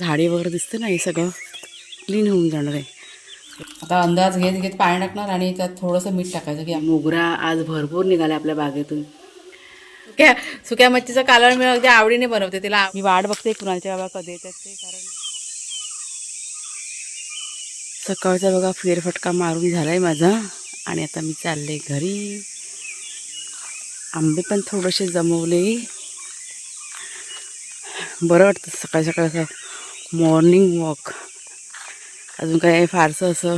झाडे वगैरे दिसते ना हे सगळं. क्लीन होऊन जाणार आहे. आता अंदाज घेत घेत पाणी टाकणार आणि त्यात थोडंसं मीठ टाकायचं. की मोगरा आज भरपूर निघाला आपल्या बागेतून. सुक्या सुक्या मच्छीचं कालवण मी अगदी आवडीने बनवते. तिला मी वाट बघते कुणाच्या बाबा कधी येतात ते कारण सकाळचा बघा फेरफटका मारून झालाय माझा. आणि आता मी चालले घरी. आंबे पण थोडेसे जमवले. बरं वाटतं सकाळी सकाळी असं मॉर्निंग वॉक. अजून काय फारसं असं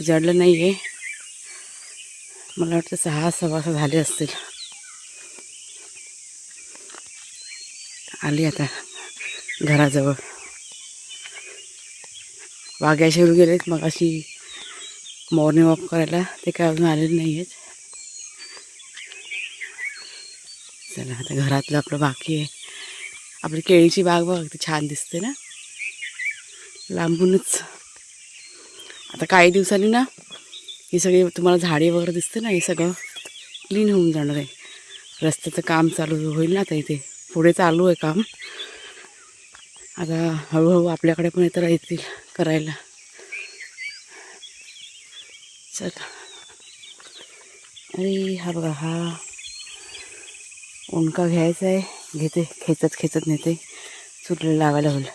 उजाडलं नाही आहे मला वाटतं सहा सव्वा झाले असतील. आली आता घराजवळ. वाघ्याशिर गेलेत मग अशी मॉर्निंग वॉक करायला ते काय अजून आलेले नाही आहेत चला आता घरातलं आपलं बाकी आहे. आपली केळीची बाग बघ ती छान दिसते ना? लांबूनच. आता काही दिवसांनी ना ही सगळी तुम्हाला झाडे वगैरे दिसते ना हे सगळं क्लीन होऊन जाणार आहे. रस्त्याचं काम चालू होईल ना आता इथे. पुढे चालू आहे काम. आता हळूहळू आपल्याकडे पण येतं येतील करायला. चल. अरे हा बघा हा उंडका घ्यायचा आहे. घेते खेचत खेचत नेते. चुरले लावायला होईल.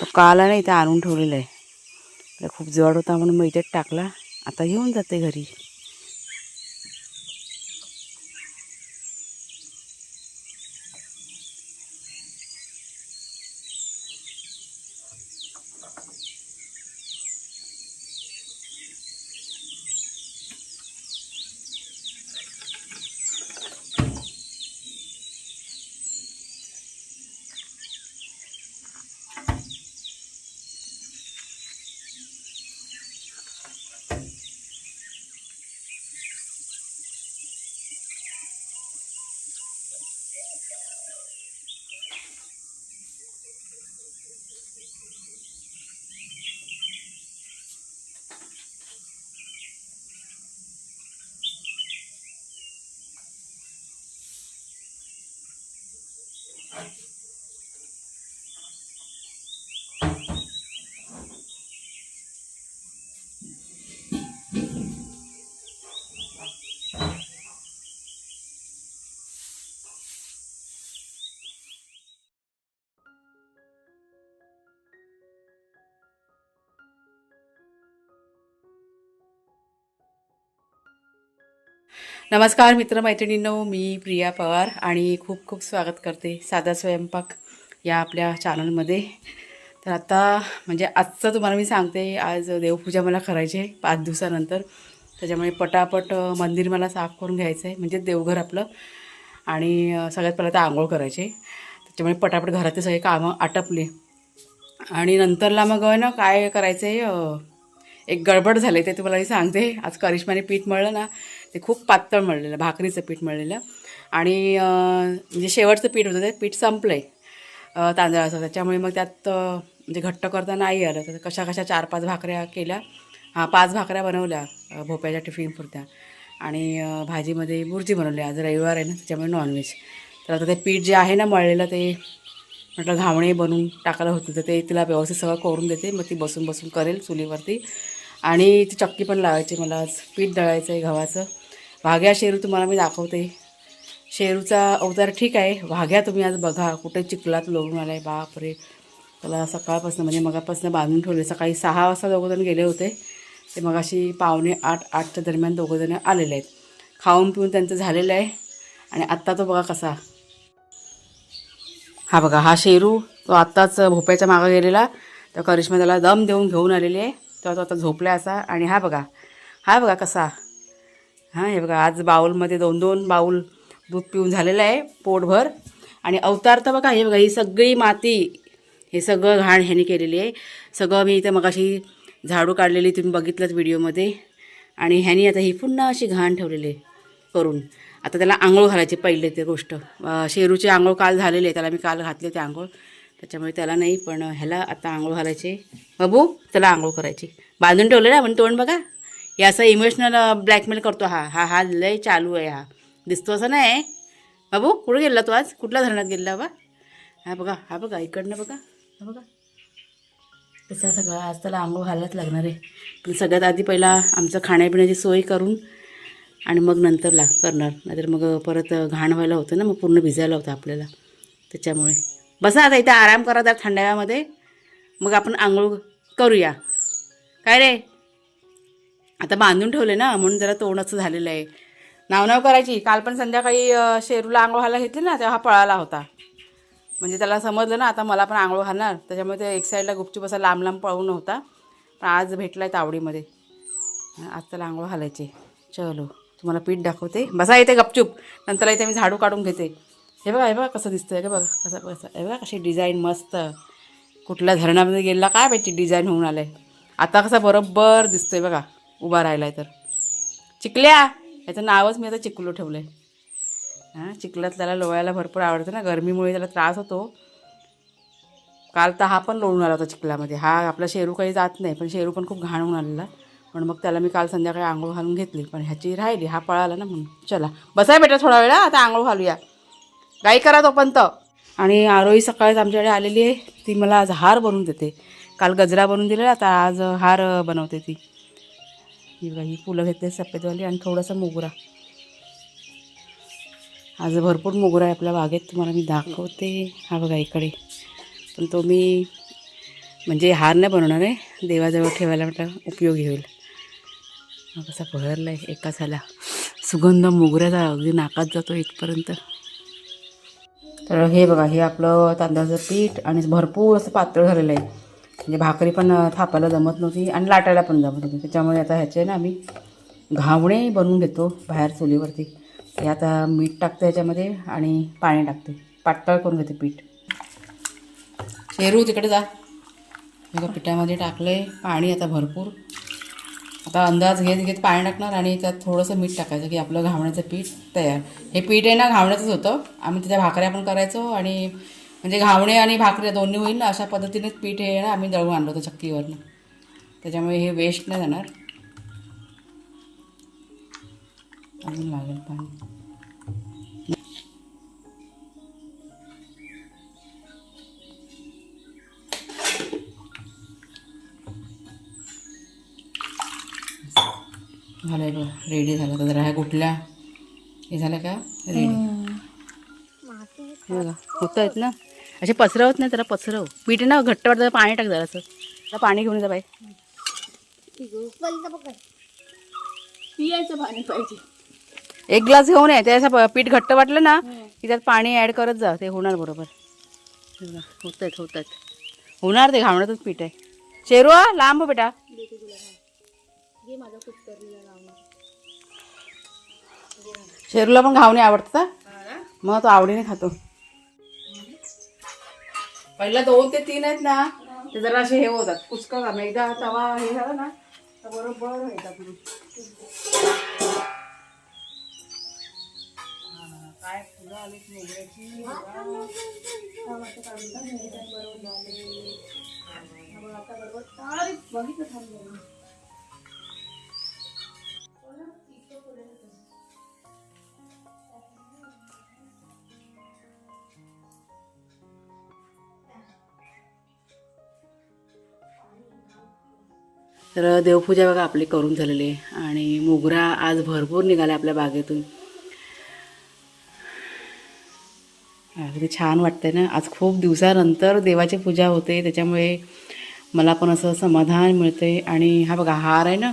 तो काला नाही इथे आणून ठेवलेला आहे. खूप जड होता म्हणून मग इथेच टाकला. आता घेऊन जाते घरी. नमस्कार मित्रमैत्रिणींनो मी प्रिया पवार आणि खूप खूप स्वागत करते साधा स्वयंपाक या आपल्या चॅनलमध्ये तर आता म्हणजे आजचं तुम्हाला मी सांगते आज देवपूजा मला करायची आहे पाच दिवसानंतर. त्याच्यामुळे पटापट मंदिर मला साफ करून घ्यायचं आहे म्हणजे देवघर आपलं. आणि सगळ्यात पहिलं तर आंघोळ करायची त्याच्यामुळे पटापट घरातले सगळे कामं आटपले. आणि नंतरला मग ना काय करायचं आहे एक गडबड झाले ते तुम्हाला मी सांगते. आज करिश्माने पीठ मळलं ना ते खूप पातळ मळलेलं भाकरीचं पीठ मळलेलं. आणि जे म्हणजे शेवटचं पीठ होतं ते पीठ संपलं आहे तांदळाचं. त्याच्यामुळे मग त्यात म्हणजे घट्ट करता नाही आलं. तर कशा कशा चार पाच भाकऱ्या केल्या. हां पाच भाकऱ्या बनवल्या भोप्याच्या टिफिन पुरत्या. आणि भाजीमध्ये बुर्जी बनवली. आज रविवार आहे ना त्याच्यामुळे नॉनव्हेज तर आता ते पीठ जे आहे ना मळलेलं ते म्हटलं घावणे बनवून टाकायला होतं. तर ते तिला व्यवस्थित सगळं करून देते. मग ती बसून बसून करेल चुलीवरती. आणि ती चक्की पण लावायची मला आज. पीठ दळायचं आहे गव्हाचं. वाघ्या शेरू तुम्हाला मी दाखवते. शेरूचा अवतार ठीक आहे. वाघ्या तुम्ही आज बघा कुठे चिखलात लोळून आला आहे बापरे. त्याला सकाळपासून म्हणजे मगापासून बांधून ठेवले. सकाळी सहा वाजता दोघंजण गेले होते. ते मग अशी पावणे आठ आठच्या दरम्यान दोघंजण आलेले आहेत. खाऊन पिऊन त्यांचं झालेलं आहे. आणि आत्ता तो बघा कसा. हा बघा हा शेरू तो आत्ताच भोप्याच्या मागं गेलेला. तर करिश्मा त्याला दम देऊन घेऊन आलेली आहे. तेव्हा तो आता झोपला असा. आणि हा बघा हा बघा कसा. हां हे बघा आज बाऊलमध्ये दोन दोन बाऊल दूध पिऊन झालेलं आहे पोटभर. आणि अवतार तर बघा हे बघा ही सगळी माती हे सगळं घाण ह्याने केलेली आहे. सगळं मी इथं मगाशी झाडू काढलेली तुम्ही बघितलंच व्हिडिओमध्ये. आणि ह्यानी आता ही पुन्हा अशी घाण ठेवलेली आहे करून. आता त्याला आंघोळ घालायची पहिले ते गोष्ट. शेरूची आंघोळ काल झालेली आहे त्याला मी काल घातले ते आंघोळ. त्याच्यामुळे त्याला नाही पण ह्याला आता आंघोळ घालायचे बाबू त्याला आंघोळ करायची बांधून ठेवलेलं ना आपण तोंड बघा. हे असं इमोशनल ब्लॅकमेल करतो हा. हा हा लय चालू आहे हा. दिसतो असं नाही. बाबू कुठे गेला तू आज? कुठल्या धरणात गेला बा? हा बघा हा बघा इकडनं बघा. हा बघा. त्याचा सगळं? आज त्याला आंघोळ घालायलाच लागणार आहे. पण सगळ्यात आधी पहिला आमचं खाण्यापिण्याची सोय करून आणि मग नंतर ला करणार. नाहीतर मग परत घाण व्हायला होतं ना मग पूर्ण भिजायला होतं आपल्याला. त्याच्यामुळे. बसा आता इथे आराम करा त्या थंडाव्यामध्ये. मग आपण आंघोळ करूया. काय रे? आता बांधून ठेवले ना म्हणून जरा तोंडाचं झालेलं आहे. नावनाव करायची. काल पण संध्याकाळी शेरूला आंघोळ घालायला घेतली ना तेव्हा पळाला होता. म्हणजे त्याला समजलं ना आता मला पण आंघोळ घालणार. त्याच्यामुळे ते एक साईडला गुपचूप असा लांब लांब पळून होता पण आज भेटला आहे तावडीमध्ये. आज त्याला आंघोळ घालायचे. चलो तुम्हाला पीठ दाखवते. बसा येते गपचूप. नंतर इथे मी झाडू काढून घेते. हे बघा हे बघा कसं दिसतंय. का बघा कसं कसं हे बघा कशी डिझाईन मस्त. कुठल्या धरणामध्ये गेला काय पाहिजे डिझाईन होऊन आलं आहे आता कसं बरोबर दिसतोय बघा. उभा राहिला आहे तर. चिकल्या. याचं नावच मी आता चिकलू ठेवलं आहे हां चिखलात त्याला लोळायला भरपूर आवडतं ना. गरमीमुळे त्याला त्रास होतो. काल तर हा पण लोळून आला होता चिखलामध्ये. हा आपला शेरू काही जात नाही पण शेरू पण खूप घाण होऊन आलेला. पण मग त्याला मी काल संध्याकाळी आंघोळ घालून घेतली. पण ह्याची राहिली. हा पळाला ना म्हणून. चला. बसाय बेटा थोडा वेळा आता आंघोळ घालूया. गाई करा तोपर्यंत. आणि आरोही सकाळीच आमच्याकडे आलेली आहे. ती मला आज हार बनवून देते. काल गजरा बनवून दिलेला. आता आज हार बनवते ती. ही बघा ही फुलं घेतली सफेदवाली आणि थोडासा मोगरा. आज भरपूर मोगरा आहे आपल्या बागेत तुम्हाला मी दाखवते. हा बघा इकडे. पण तो मी म्हणजे हार नाही बनवणार आहे देवाजवळ ठेवायला म्हटलं उपयोगी होईल. हा कसा बहरला आहे एका झाला सुगंध मोगऱ्याचा अगदी नाकात जातो इथपर्यंत. तर हे बघा हे आपलं तांदळाचं पीठ आणि भरपूर असं पातळ झालेलं आहे. म्हणजे भाकरी पण थापायला जमत नव्हती आणि लाटायला पण जमत नव्हती. त्याच्यामुळे आता ह्याचे ना आम्ही घावणे बनवून घेतो बाहेर चुलीवरती. हे आता मीठ टाकते ह्याच्यामध्ये आणि पाणी टाकते. पातळ करून घेते पीठ. शेरू तिकडे जा. बघा पिठामध्ये आहे पाणी आता भरपूर. आता अंदाज घेत घेत पाणी टाकणार आणि त्यात थोडंसं मीठ टाकायचं की आपलं घावण्याचं पीठ तयार. हे पीठ आहे ना घावण्याचंच होतं. आम्ही त्याच्या भाकऱ्या पण करायचो आणि म्हणजे घावणे आणि भाकऱ्या दोन्ही होईल ना अशा पद्धतीनेच पीठ हे ना आम्ही दळून आणलं होतं चक्कीवरनं. त्याच्यामुळे हे वेस्ट नाही जाणार. अजून लागेल पाणी. झालं बघ रेडी झालं. तर जरा ह्या कुठल्या हे झालं का? रेडी बघा होत आहेत ना? असे पसरवत नाही जरा पसरव. पीठ ना घट्ट वाटतं पाणी टाक जरा असं. पाणी घेऊन जा बाई. पियायचं पाणी पाहिजे एक ग्लास घेऊन आहे त्याचं प- पीठ घट्ट वाटलं ना की त्यात पाणी ॲड करत जा ते होणार बरोबर. होत आहेत होत आहेत होणार ते घावण्यातच पीठ आहे. शेरू हा, लांब हो बेटा. शेरूला पण घावणे आवडतं का मग तो आवडीने खातो. पहिला दोन ते तीन आहेत ना ते जरा असे हे होतात. पुष्कळ एकदा तवा हे झाला ना तर बरोबर येतात काय फुलं आलीत मोगऱ्याची? बघितलं थांबलं तर देवपूजा बघा आपली करून झालेली आहे. आणि मोगरा आज भरपूर निघाला आपल्या बागेतून. अगदी छान वाटतंय ना? आज खूप दिवसानंतर देवाची पूजा होते. त्याच्यामुळे मला पण असं समाधान मिळते आणि हा बघा हार आहे ना?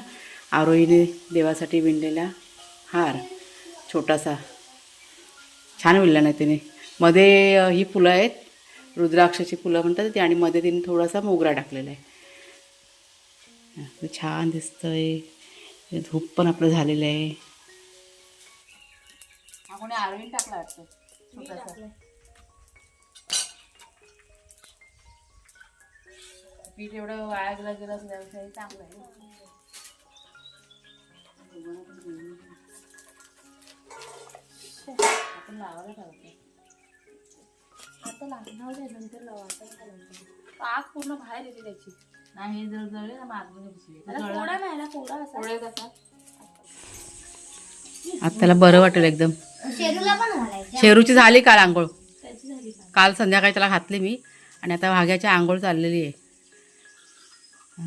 आरोहीने देवासाठी विणलेला हार. छोटासा. छान विणला नाही तिने. मध्ये ही फुलं आहेत. रुद्राक्षाची फुलं म्हणतात ती. आणि मध्ये तिने थोडासा मोगरा टाकलेला आहे. छान दिसतंय. हे धूप पण आपलं झालेलं आहे. कोणी आरवीन टाकला वाटतं? छोटासा. पीठ एवढं वाया गेला गेलं त्याविषयी चांगलं आहे. आपण लावायला ठरवतो आता लागणार आहे नंतर लावा आता नका लावू. आग पूर्ण बाहेर येते त्याची. नाही हे जर जळले ना मग आतमध्ये घुसली मला कोडा नाही ना कोडा असा. पोळे कसा? आता त्याला बरं वाटेल एकदम. शेरूला पण घालायचं शेरूची झाली काल आंघोळ. त्याची झाली का काल संध्याकाळी त्याला घातली मी. आणि आता वाघ्याची आंघोळ चाललेली आहे.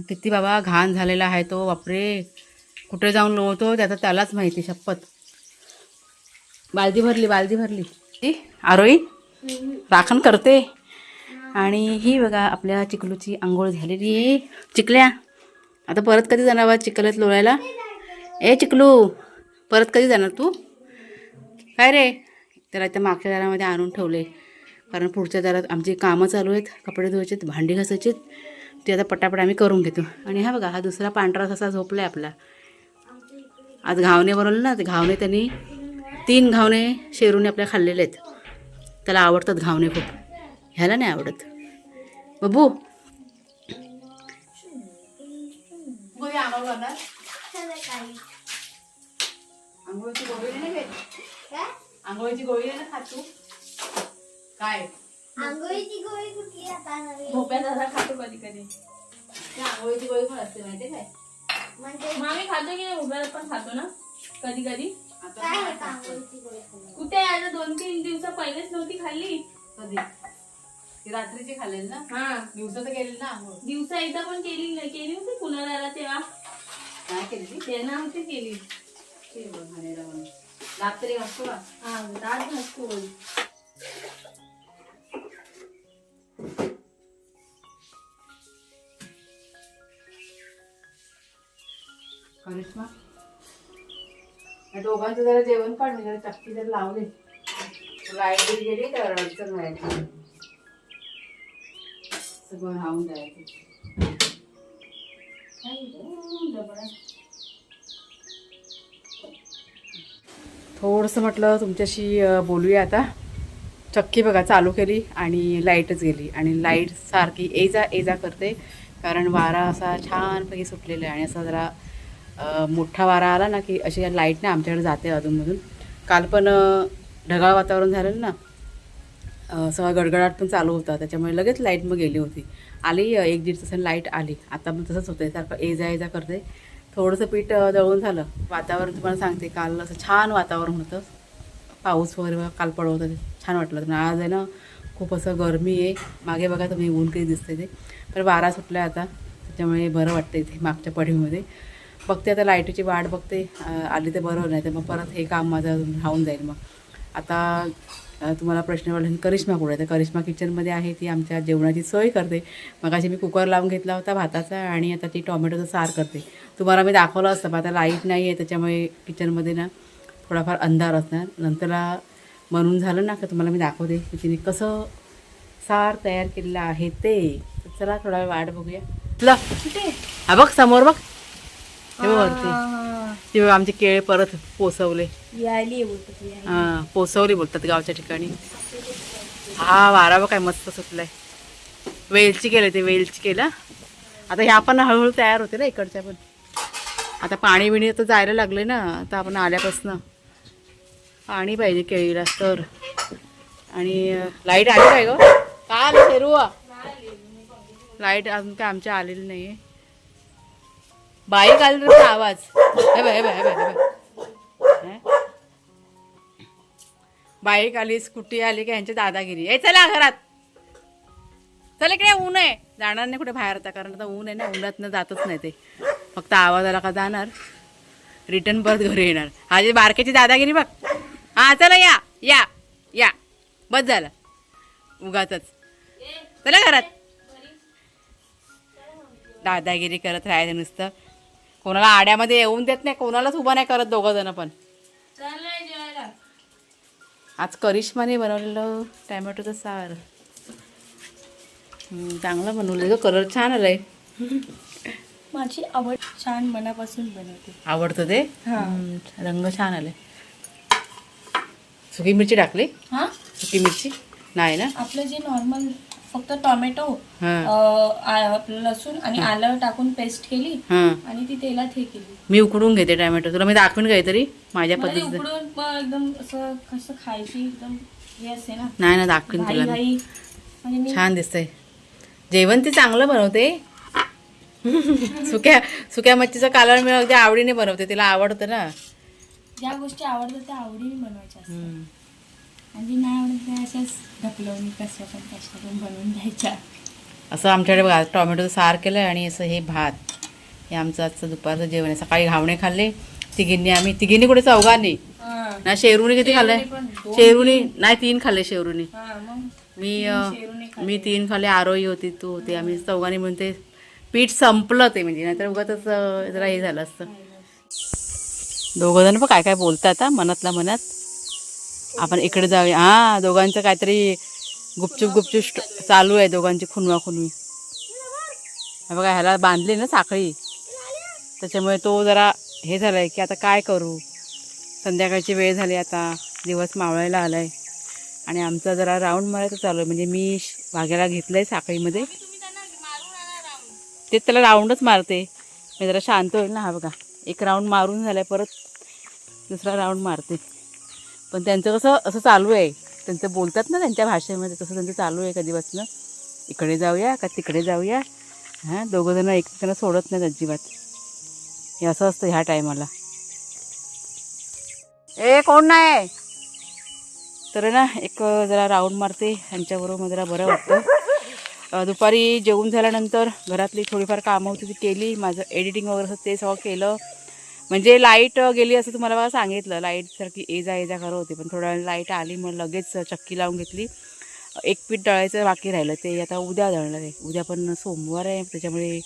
किती बाबा घाण झालेला आहे तो बापरे. कुठे जाऊन लोळतो त्याचा त्यालाच माहिती शपथ. बालदी भरली बालदी भरली. ती आरोही? राखण करते. आणि ही बघा आपल्या चिकलूची आंघोळ झालेली आहे. चिकल्या आता परत कधी जाणार बा चिकल्यात लोळायला? ए चिकलू परत कधी जाणार तू? काय रे? त्याला आता मागच्या दारामध्ये आणून ठेवले. कारण पुढच्या दारात आमची कामं चालू आहेत कपडे धुवायचे भांडी घासायचे ते आता पटापट आम्ही करून घेतो. आणि हा बघा हा दुसरा पांढरा ससा झोपला आहे आपला. आज घावणे बनवलं ना ते घावणे त्यांनी तीन घावणे शेरूने आपल्या खाल्लेले आहेत. त्याला आवडतात घावणे खूप. ह्याला नाही आवडत. बबू. आंघोळीची गोळी नाही आंघोळीची गोळी नाही ना खात तू? काय? आंघोळीची गोळी कुठली आता नवीन भोप्या दादा खातो कधी कधी. त्या आंघोळीची गोळी पण असते माहिती काय? म्हणजे मग आम्ही खातो की नाही? भोप्याला पण खातो ना? कधी कधी? कुठे आता दोन तीन दिवसा पहिलेच नव्हती खाल्ली. कधी? ती रात्रीची खाल्लेल ना? हा. दिवसाचं केलेली ना आंघोळ. दिवसा एकदा पण केली नाही. केली होती पुण्याला तेव्हा. काय केलेली? त्यांना होती केली. ते बघ, म्हणून. रात्री असतो का? हा दात घासतो. करिश्मा. या दोघांचं जरा जेवण मी जरा चक्की जर लावले. लाइट बिल गेली तर अडचण व्हायची सगळं राहून जायचं थोडंसं म्हटलं तुमच्याशी बोलूया आता. चक्की बघा चालू केली आणि लाईटच गेली. आणि लाइट सारखी ये जा ये जा करते. कारण वारा असा छानपैकी सुटलेला आहे आणि असा जरा मोठा वारा आला ना की अशी लाइट ना आमच्याकडे जाते अधूनमधून. काल पण ढगाळ वातावरण झालेलं ना. सगळा गडगडाट पण चालू होता. त्याच्यामुळे लगेच लाइट मग गेली होती. आली एक दीड तासाने लाइट आली. आता पण तसंच होतं सारखं ये जा ये जा करते थोडंसं पीठ दळून झालं. वातावरण तुम्हाला सांगते काल असं छान वातावरण होतं. पाऊस वगैरे काल पडत होता. छान वाटलं पण आज आहे ना खूप असं गरमी आहे. मागे बघा तुम्ही ऊन काही दिसते ते. पण वारा सुटला आता. त्याच्यामुळे बरं वाटतं इथे मागच्या पडीमध्ये. बघते आता लाईटीची वाट बघते. आली तर बरं नाही तर मग परत हे काम माझं राहून जाईल मग. आता तुम्हाला प्रश्न पडला करिश्मा कुठे आहे? तर करिश्मा किचनमध्ये आहे ती आमच्या जेवणाची सोय करते. मग अशी मी कुकर लावून घेतला होता भाताचा आणि आता ती टोमॅटोचं सार करते. तुम्हाला मी दाखवलं असतं पण आता लाइट नाही आहे त्याच्यामुळे किचनमध्ये ना थोडाफार अंधार असणार. नंतरला म्हणून झालं ना का तुम्हाला मी दाखवते की तिने कसं सार तयार केलेलं आहे ते. चला थोडा वेळ वाट बघूया. तुला हा बघ समोर बघ. हे बघ वरती. ते बघ आमचे केळे परत पोसवले. हा पोसवली बोलतात गावच्या ठिकाणी. हा वारा काय मस्त सुटलाय. वेलची केलं ते वेलची केलं. आता ह्या पण हळूहळू तयार होते ना इकडच्या पण. आता पाणी बिणी तर जायला लागले ना आता आपण आल्यापासनं. पाणी पाहिजे केळीला तर. आणि लाइट आली काय ग? काय आलं लाइट अजून काय आमच्या आलेली नाही आहे बाईक आली तर आवाज. हे बाय हे बाय हे बाय हे बाय बाईक आली स्कूटी आली की ह्यांची दादागिरी. ए चला घरात. चल इकडे ऊन आहे. जाणार नाही कुठे बाहेर आता कारण आता ऊन आहे ना उन्हातनं जातच नाही ते. फक्त आवाज आला का जाणार? रिटर्न परत घरी येणार. हा जे बारकेची दादागिरी बघ. हा चला या या या. बस झालं. उगाच चला घरात. दादागिरी करत राहायचं नुसतं. कोणाला आड्यामध्ये येऊन देत नाही कोणालाच उभं नाही करत दोघं जण पण. आज करिश्माने बनवलेलं टॅमॅटोचं सार. चांगलं बनवलं कलर छान आलाय. माझी आवड छान मनापासून बनवते. आवडतं ते? हा. रंग छान आले सुकी मिरची टाकली? हा? सुकी मिरची? नाही ना? आपलं जे नॉर्मल फक्त टोमॅटो लसूण आणि आलं टाकून पेस्ट केली आणि ती तेलात हे केली. मी उकडून घेते टॅमॅटो. तुला मी दाखवीन काहीतरी? माझ्या मला ती पद्धतीचं. उकडून एकदम असं कसं खायची एकदम हे असते ना. नाही ना दाखवीन तुला म्हणजे मी छान दिसतंय. जेवण ती चांगलं बनवते. सुक्या सुक्या मच्छीचं कालवण मी अगदी आवडीने बनवते. तिला आवडतं ना. ज्या गोष्टी आवडतात त्या आवडीने बनवायच्या असतात. हम्म. आणि जी नाही आवडत त्या अशाच ढकलवून पण कशा पण बनवून द्यायच्या. असं आमच्याकडे बघा टॉमॅटोचं सार केलं आहे आणि असं हे भात. हे आमचं आजचं दुपारचं जेवण आहे. सकाळी घावणे खाल्ले तिघींनी आम्ही तिघींनी कुठे चौघांनी? ना शेरुनी किती खाल्ले? शेरुनी नाही तीन खाल्ले शेरुनी. मी मी तीन खाल्ले आरोही होती तू होती. आम्ही चौघांनी म्हणून ते पीठ संपलं ते म्हणजे. नाहीतर उगाच जरा हे झालं असतं. दोघं जण पण काय काय बोलतात मनातल्या मनात. आपण इकडे जाऊया. हां दोघांचं काहीतरी गुपचूप गुपचूप स्ट- चालू आहे दोघांची खुनवा खुनवी बघा ह्याला बांधली ना साखळी. त्याच्यामुळे तो जरा हे झालं आहे की आता काय करू? संध्याकाळची वेळ झाली आता. दिवस मावळायला आला आहे आणि आमचा जरा राऊंड मारायचं चालू आहे. म्हणजे मी वाघ्याला घेतलं आहे साखळीमध्ये. ते त्याला राऊंडच मारते. मी जरा शांत होईल ना हा बघा. एक राऊंड मारून झालाय परत दुसरा राऊंड मारते. पण त्यांचं कसं असं चालू आहे. त्यांचं बोलतात ना त्यांच्या भाषेमध्ये तसं त्यांचं चालू आहे कधीपासून. इकडे जाऊया का तिकडे जाऊया? हां दोघंजणं एकमेकांना सोडत नाहीत अजिबात. हे असं असतं ह्या टायमाला. ए कोण नाही? तर ना एक जरा राऊंड मारते. ह्यांच्याबरोबर जरा बरं वाटतं. दुपारी जेवून झाल्यानंतर घरातली थोडीफार कामं होती ती केली. माझं एडिटिंग वगैरे असं ते सगळं केलं. म्हणजे लाइट गेली असं तुम्हाला मला सांगितलं. लाईटसारखी ये जा ये जा करत होती. पण थोड्या वेळ लाइट आली मग लगेच चक्की लावून घेतली. एक पीठ दळायचं बाकी राहिलं. ते आता उद्या दळणार आहे. उद्या पण सोमवार आहे. त्याच्यामुळे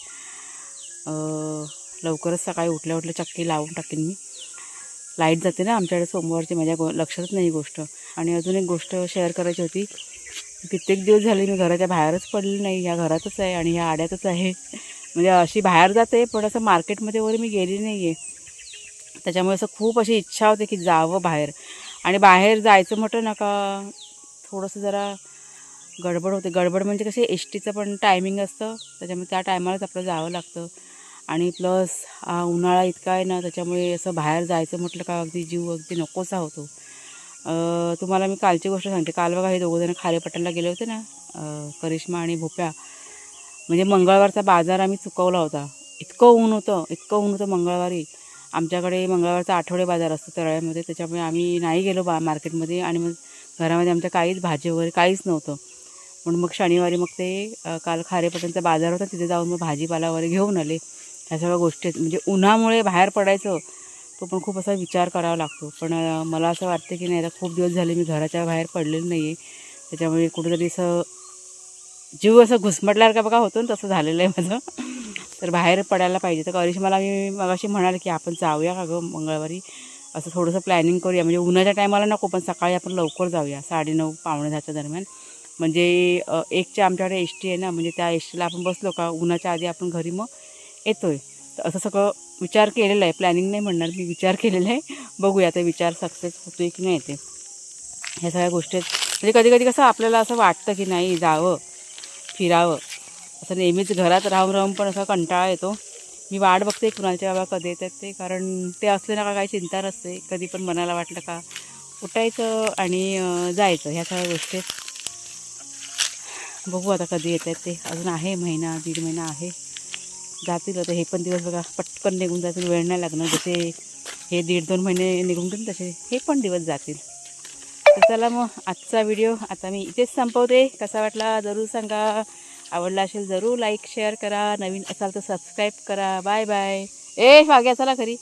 लवकरच सकाळी उठल्या उठल्या चक्की लावून टाकेन मी. लाइट जाते ना आमच्याकडे सोमवारची. माझ्या गो लक्षातच नाही गोष्ट. आणि अजून एक गोष्ट शेअर करायची होती. कित्येक दिवस झाले मी घराच्या बाहेरच पडले नाही. ह्या घरातच आहे आणि ह्या आड्यातच आहे. म्हणजे अशी बाहेर जाते पण असं मार्केटमध्ये वगैरे मी गेली नाही आहे त्याच्यामुळे असं खूप अशी इच्छा होते की जावं बाहेर. आणि बाहेर जायचं म्हटलं ना का थोडंसं जरा गडबड होते. गडबड म्हणजे कसे एस टीचं पण टायमिंग असतं. त्याच्यामुळे त्या टायमालाच आपलं जावं लागतं. आणि प्लस उन्हाळा इतका आहे ना त्याच्यामुळे असं बाहेर जायचं म्हटलं का अगदी जीव अगदी नकोसा होतो. तुम्हाला मी कालची गोष्ट सांगते. काल बघा हे दोघंजणं खारेपट्टणला गेले होते ना करिश्मा आणि भोप्या. म्हणजे मंगळवारचा बाजार आम्ही चुकवला होता. इतकं ऊन होतं इतकं ऊन होतं मंगळवारी. आमच्याकडे मंगळवारचा आठवडे बाजार असतो तळ्यामध्ये त्याच्यामुळे आम्ही नाही गेलो बा मार्केटमध्ये आणि मग घरामध्ये आमच्या काहीच भाजी वगैरे काहीच नव्हतं. म्हणून मग शनिवारी मग ते काल खारेपटणचा बाजार होता तिथे जाऊन मग भाजीपाला वगैरे घेऊन आले. ह्या सगळ्या गोष्टी आहेत. म्हणजे उन्हामुळे बाहेर पडायचं तो पण खूप असा विचार करावा लागतो. पण मला असं वाटतं की नाही आता खूप दिवस झाले मी घराच्या बाहेर पडलेलं नाही आहे त्याच्यामुळे कुठेतरी असं जीव असं घुसमटल्यासारखं बघा होतो ना तसं झालेलं आहे माझं. तर बाहेर पडायला पाहिजे. तर करिश्माला मी मगाशी म्हणाले की आपण जाऊया का गं मंगळवारी? असं थोडंसं प्लॅनिंग करूया. म्हणजे उन्हाच्या टायमाला नको पण सकाळी आपण लवकर जाऊया. साडेनऊ पावणे दहाच्या दरम्यान. म्हणजे एकच्या आमच्याकडे एस टी आहे ना म्हणजे त्या एस टीला आपण बसलो का उन्हाच्या आधी आपण घरी मग येतो आहे तर असं सगळं विचार केलेला आहे. प्लॅनिंग नाही म्हणणार मी विचार केलेला आहे. बघूया ते विचार सक्सेस होतोय की नाही ते. ह्या सगळ्या गोष्टी आहेत. म्हणजे कधी कधी कसं आपल्याला असं वाटतं की नाही जावं फिरावं. असं नेहमीच घरात राहून राहून पण असा कंटाळा येतो. मी वाट बघते कुणाच्या बाबा कधी येतात ते कारण ते असले ना का काही चिंता नसते. कधी पण मनाला वाटलं का उठायचं आणि जायचं ह्या सगळ्या गोष्टी. आहेत. बघू आता कधी येत आहेत ते. अजून आहे महिना दीड महिना आहे. जातील आता हे पण दिवस बघा. पटकन निघून जातील. वेळ नाही लागणार. जसे हे दीड दोन महिने निघून गेले तसे हे पण दिवस जातील. तर चला मग आजचा व्हिडिओ आता मी इथेच संपवते. कसा वाटला जरूर सांगा. आवडला असेल जरूर लाईक शेअर करा. नवीन असाल तर सबस्क्राईब करा. बाय बाय ए मागे चला घरी.